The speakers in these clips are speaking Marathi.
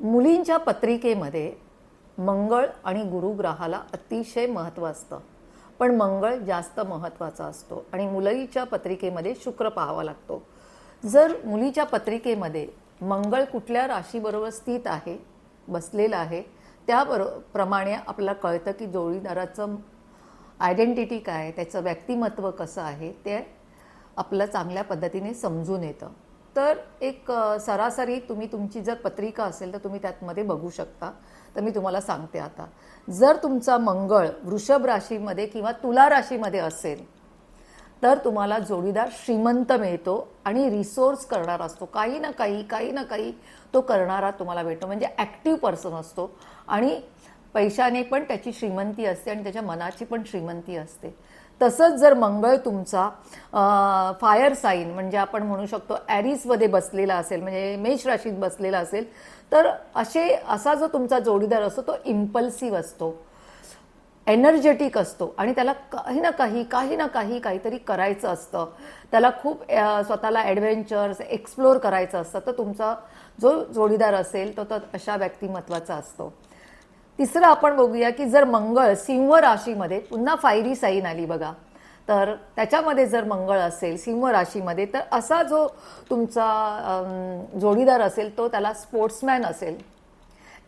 मुलींच्या पत्रिकेमध्ये मंगळ आणि गुरुग्रहाला अतिशय महत्त्व असतं. पण मंगळ जास्त महत्त्वाचा असतो आणि मुलीच्या पत्रिकेमध्ये शुक्र पाहावा लागतो. जर मुलीच्या पत्रिकेमध्ये मंगळ कुठल्या राशीबरोबर स्थित आहे बसलेलं आहे त्याबरो प्रमाणे आपल्याला कळतं की जोडीदाराचं आयडेंटिटी काय त्याचं व्यक्तिमत्व कसं आहे ते आपलं चांगल्या पद्धतीने समजून येतं. तर एक सरासरी तुम्ही तुमची जर पत्रिका असेल तर तुम्ही त्यातमध्ये बघू शकता. तर मी तुम्हाला सांगते आता. जर तुमचा मंगळ वृषभ राशीमध्ये किंवा तुला राशीमध्ये असेल तर तुम्हाला जोडीदार श्रीमंत मिळतो आणि रिसोर्स करणारा असतो. काही ना काही काही ना काही तो करणारा तुम्हाला भेटतो. म्हणजे ॲक्टिव्ह पर्सन असतो आणि पैशाने पण त्याची श्रीमंती असते आणि त्याच्या मनाची पण श्रीमंती असते. तसंच जर मंगळ तुमचा फायर साईन म्हणजे आपण म्हणू शकतो ॲरिसमध्ये बसलेला असेल म्हणजे मेष राशीत बसलेला असेल तर असे असा जो तुमचा जोडीदार असतो तो इम्पल्सिव्ह असतो. एनर्जेटिक असतो. आणि त्याला काही ना काही काही ना काही काहीतरी करायचं असतं. त्याला खूप स्वतःला ॲडव्हेंचर्स एक्सप्लोअर करायचं असतं. तर तुमचा जो जोडीदार असेल तो तर अशा व्यक्तिमत्वाचा असतो. तिसरं आपण बघूया की जर मंगळ सिंह राशीमध्ये पुन्हा फायरी साईन आली बघा तर त्याच्यामध्ये जर मंगळ असेल सिंह राशीमध्ये तर असा जो तुमचा जोडीदार असेल तो त्याला स्पोर्ट्समॅन असेल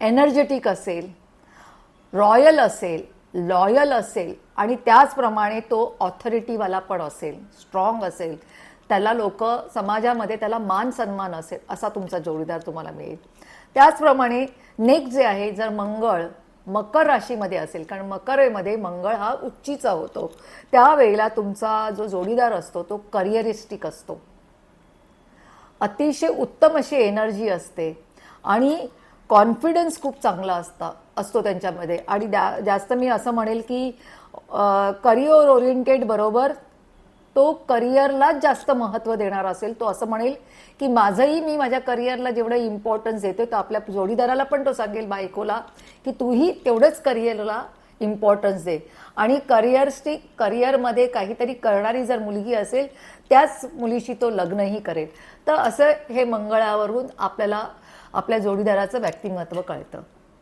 एनर्जेटिक असेल रॉयल असेल लॉयल असेल आणि त्याचप्रमाणे तो ऑथॉरिटीवाला पण असेल स्ट्रॉंग असेल त्याला लोक समाजामध्ये त्याला मान सन्मान असेल असा तुमचा जोडीदार तुम्हाला मिळेल. त्याचप्रमाणे नेक्स्ट जे आहे जर मंगळ मकर राशीमध्ये असेल. कारण मकरमध्ये मंगळ हा उच्चीचा होतो. त्यावेळेला तुमचा जो जोडीदार असतो तो करिअरिस्टिक असतो. अतिशय उत्तम अशी एनर्जी असते. आणि कॉन्फिडन्स खूप चांगला असता असतो त्यांच्यामध्ये. आणि द्या जास्त मी असं म्हणेल की करिअर ओरिएंटेड बरोबर तो करिअरलाच जास्त महत्त्व देणार असेल तो असं म्हणेल की माझंही मी माझ्या करिअरला जेवढं इम्पॉर्टन्स देतोय तर आपल्या जोडीदाराला पण तो सांगेल बायकोला की तूही तेवढंच करिअरला इम्पॉर्टन्स दे. आणि करिअरची करिअरमध्ये काहीतरी करणारी जर मुलगी असेल त्याच मुलीशी तो लग्नही करेल. तर असं हे मंगळावरून आपल्याला आपल्या जोडीदाराचं व्यक्तिमत्व कळतं.